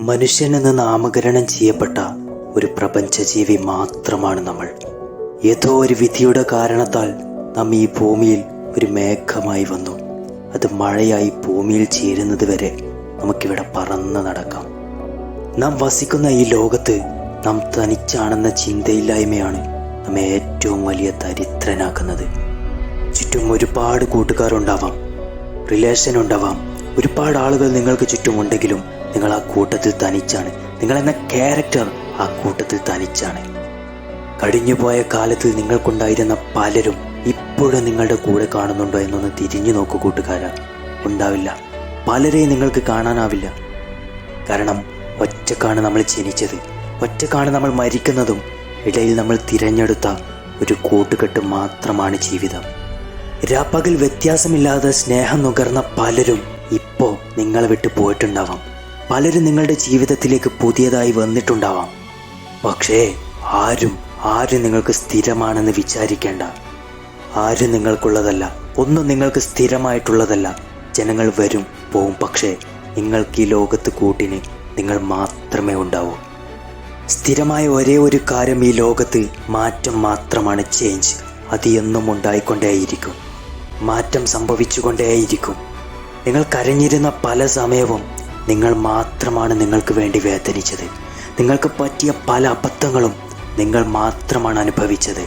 മനുഷ്യനെന്ന് നാമകരണം ചെയ്യപ്പെട്ട ഒരു പ്രപഞ്ചജീവി മാത്രമാണ് നമ്മൾ. ഏതോ ഒരു വിധിയുടെ കാരണത്താൽ നാം ഈ ഭൂമിയിൽ ഒരു മേഘമായി വന്നു. അത് മഴയായി ഭൂമിയിൽ ചേരുന്നത് വരെ നമുക്കിവിടെ പറന്ന് നടക്കാം. നാം വസിക്കുന്ന ഈ ലോകത്ത് നാം തനിച്ചാണെന്ന ചിന്തയില്ലായ്മയാണ് നമ്മെ ഏറ്റവും വലിയ ദരിദ്രനാക്കുന്നത്. ചുറ്റും ഒരുപാട് കൂട്ടുകാരുണ്ടാവാം റിലേഷൻ ഉണ്ടാവാം ഒരുപാട് ആളുകൾ നിങ്ങൾക്ക് ചുറ്റുമുണ്ടെങ്കിലും നിങ്ങൾ ആ കൂട്ടത്തിൽ തനിച്ചാണ്. നിങ്ങൾ എന്ന ക്യാരക്ടർ ആ കൂട്ടത്തിൽ തനിച്ചാണ്. കഴിഞ്ഞുപോയ കാലത്തിൽ നിങ്ങൾക്കുണ്ടായിരുന്ന പലരും ഇപ്പോഴും നിങ്ങളുടെ കൂടെ കാണുന്നുണ്ടോ എന്നൊന്ന് തിരിഞ്ഞു നോക്കൂ കൂട്ടുകാരാ. ഉണ്ടാവില്ല. പലരെയും നിങ്ങൾക്ക് കാണാനാവില്ല. കാരണം ഒറ്റക്കാണ് നമ്മൾ ജനിച്ചത്. ഒറ്റക്കാണ് നമ്മൾ മരിക്കുന്നതും ഇടയിൽ നമ്മൾ തിരഞ്ഞെടുത്ത ഒരു കൂട്ടുകെട്ട് മാത്രമാണ് ജീവിതം. രാപ്പകൽ വ്യത്യാസമില്ലാതെ സ്നേഹം നുകർന്ന പലരും ഇപ്പോൾ നിങ്ങളെ വിട്ടു പോയിട്ടുണ്ടാവാം. പലരും നിങ്ങളുടെ ജീവിതത്തിലേക്ക് പുതിയതായി വന്നിട്ടുണ്ടാവാം. പക്ഷേ ആരും ആരും നിങ്ങൾക്ക് സ്ഥിരമാണെന്ന് വിചാരിക്കേണ്ട. ആരും നിങ്ങൾക്കുള്ളതല്ല. ഒന്നും നിങ്ങൾക്ക് സ്ഥിരമായിട്ടുള്ളതല്ല. ജനങ്ങൾ വരും പോവും. പക്ഷേ നിങ്ങൾക്ക് ഈ ലോകത്ത് കൂട്ടിന് നിങ്ങൾ മാത്രമേ ഉണ്ടാവൂ. സ്ഥിരമായ ഒരേ ഒരു കാര്യം ഈ ലോകത്ത് മാറ്റം മാത്രമാണ് ചേഞ്ച് അത് എന്നും ഉണ്ടായിക്കൊണ്ടേയിരിക്കും. മാറ്റം സംഭവിച്ചുകൊണ്ടേയിരിക്കും. നിങ്ങൾ കരഞ്ഞിരുന്ന പല സമയവും നിങ്ങൾ മാത്രമാണ് നിങ്ങൾക്ക് വേണ്ടി വേദനിച്ചത്. നിങ്ങൾക്ക് പറ്റിയ പല അബദ്ധങ്ങളും നിങ്ങൾ മാത്രമാണ് അനുഭവിച്ചത്.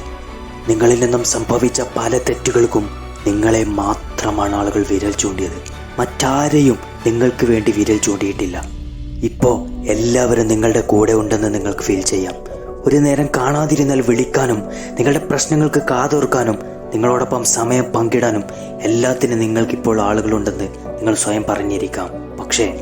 നിങ്ങളിൽ നിന്നും സംഭവിച്ച പല തെറ്റുകൾക്കും നിങ്ങളെ മാത്രമാണ് ആളുകൾ വിരൽ ചൂണ്ടിയത്. മറ്റാരെയും നിങ്ങൾക്ക് വേണ്ടി വിരൽ ചൂണ്ടിയിട്ടില്ല. ഇപ്പോൾ എല്ലാവരും നിങ്ങളുടെ കൂടെ ഉണ്ടെന്ന് നിങ്ങൾക്ക് ഫീൽ ചെയ്യാം. ഒരു നേരം കാണാതിരുന്നാൽ വിളിക്കാനും നിങ്ങളുടെ പ്രശ്നങ്ങൾക്ക് കാതോർക്കാനും നിങ്ങളോടൊപ്പം സമയം പങ്കിടാനും എല്ലാത്തിനും നിങ്ങൾക്കിപ്പോൾ ആളുകളുണ്ടെന്ന് നിങ്ങൾ സ്വയം പറഞ്ഞിരിക്കാം. പക്ഷേ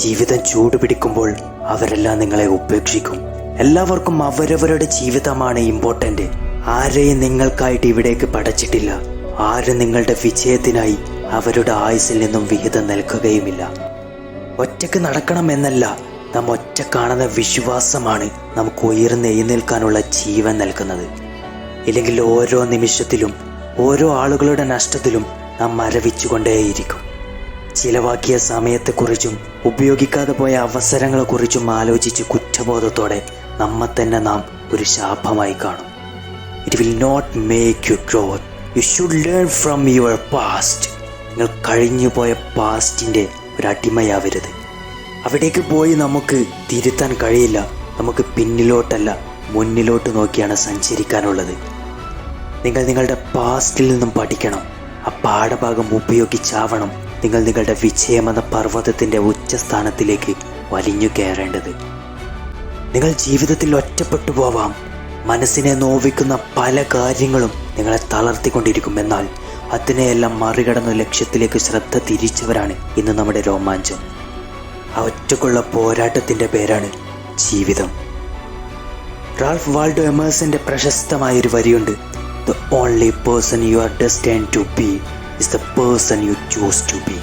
ജീവിതം ചൂടുപിടിക്കുമ്പോൾ അവരെല്ലാം നിങ്ങളെ ഉപേക്ഷിക്കും. എല്ലാവർക്കും അവരവരുടെ ജീവിതമാണ് ഇമ്പോർട്ടന്റ് ആരെയും നിങ്ങൾക്കായിട്ട് ഇവിടേക്ക് പടച്ചിട്ടില്ല. ആരും നിങ്ങളുടെ വിജയത്തിനായി അവരുടെ ആയുസിൽ നിന്നും വിഹിതം നൽകുകയുമില്ല. ഒറ്റയ്ക്ക് നടക്കണമെന്നല്ല നാം ഒറ്റ കാണുന്ന വിശ്വാസമാണ് നമുക്ക് ഉയർന്ന് എഴുന്നേൽക്കാനുള്ള ജീവൻ നൽകുന്നത്. ഇല്ലെങ്കിൽ ഓരോ നിമിഷത്തിലും ഓരോ ആളുകളുടെ നഷ്ടത്തിലും നാം മരവിച്ചുകൊണ്ടേയിരിക്കും. ചിലവാക്കിയ സമയത്തെക്കുറിച്ചും ഉപയോഗിക്കാതെ പോയ അവസരങ്ങളെക്കുറിച്ചും ആലോചിച്ച് കുറ്റബോധത്തോടെ നമ്മെ തന്നെ നാം ഒരു ശാപമായി കാണും. It will not make you growth you should learn from your past നിങ്ങൾ കഴിഞ്ഞുപോയ പാസ്റ്റിന്റെ ഒരു അടിമയാവരുത്. അവിടേക്ക് പോയി നമുക്ക് തിരുത്താൻ കഴിയില്ല. നമുക്ക് പിന്നിലോട്ടല്ല മുന്നിലോട്ട് നോക്കിയാണ് സഞ്ചരിക്കാനുള്ളത്. നിങ്ങൾ നിങ്ങളുടെ പാസ്റ്റിൽ നിന്നും പഠിക്കണം. ആ പാഠഭാഗം ഉപയോഗിച്ചാവണം. നിങ്ങൾ നിങ്ങളുടെ വിജയമെന്ന പർവതത്തിന്റെ ഉച്ചസ്ഥാനത്തിലേക്ക് വലിഞ്ഞു കയറേണ്ടത്. നിങ്ങൾ ജീവിതത്തിൽ ഒറ്റപ്പെട്ടു പോവാം. മനസ്സിനെ നോവിക്കുന്ന പല കാര്യങ്ങളും നിങ്ങളെ തളർത്തിക്കൊണ്ടിരിക്കും എന്നാൽ അതിനെയെല്ലാം മറികടന്ന ലക്ഷ്യത്തിലേക്ക് ശ്രദ്ധ തിരിച്ചവരാണ് ഇന്ന് നമ്മുടെ രോമാഞ്ചം ആ ഒറ്റക്കുള്ള പോരാട്ടത്തിന്റെ പേരാണ് ജീവിതം. റാൾഫ് വാൾഡോ എമേഴ്സിന്റെ പ്രശസ്തമായൊരു വരിയുണ്ട് the only person you are destine to be is the person you choose to be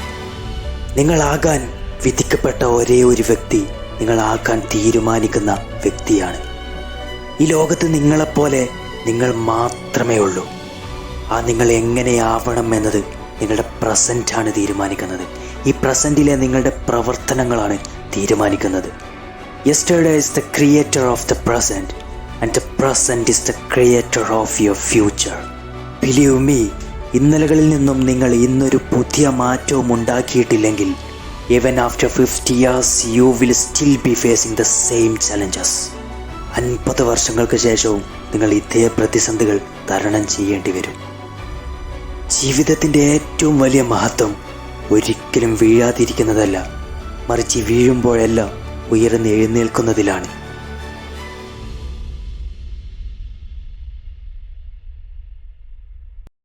നിങ്ങളാകാൻ വിധിക്കപ്പെട്ട ഒരേ ഒരു വ്യക്തി നിങ്ങളാക്കാൻ തീരുമാനിക്കുന്ന വ്യക്തിയാണ്. ഈ ലോകത്ത് നിങ്ങളെപ്പോലെ നിങ്ങൾ മാത്രമേ ഉള്ളൂ. ആ നിങ്ങൾ എങ്ങനെയാവണം എന്നത് നിങ്ങളുടെ പ്രസന്റാണ് തീരുമാനിക്കുന്നത്. ഈ പ്രസന്റിലെ നിങ്ങളുടെ പ്രവർത്തനങ്ങളാണ് തീരുമാനിക്കുന്നത്. Yesterday is the creator of the present and the present is the creator of your future believe me ഇന്നലകളിൽ നിന്നും നിങ്ങൾ ഇന്നൊരു പുതിയ മാറ്റവും ഉണ്ടാക്കിയിട്ടില്ലെങ്കിൽ even after fifty years you will still be facing the same challenges അൻപത് വർഷങ്ങൾക്ക് ശേഷവും നിങ്ങൾ ഇതേ പ്രതിസന്ധികൾ തരണം ചെയ്യേണ്ടി വരും. ജീവിതത്തിന്റെ ഏറ്റവും വലിയ മഹത്വം ഒരിക്കലും വീഴാതിരിക്കുന്നതല്ല മറിച്ച് വീഴുമ്പോഴെല്ലാം ഉയർന്ന് എഴുന്നേൽക്കുന്നതിലാണ്.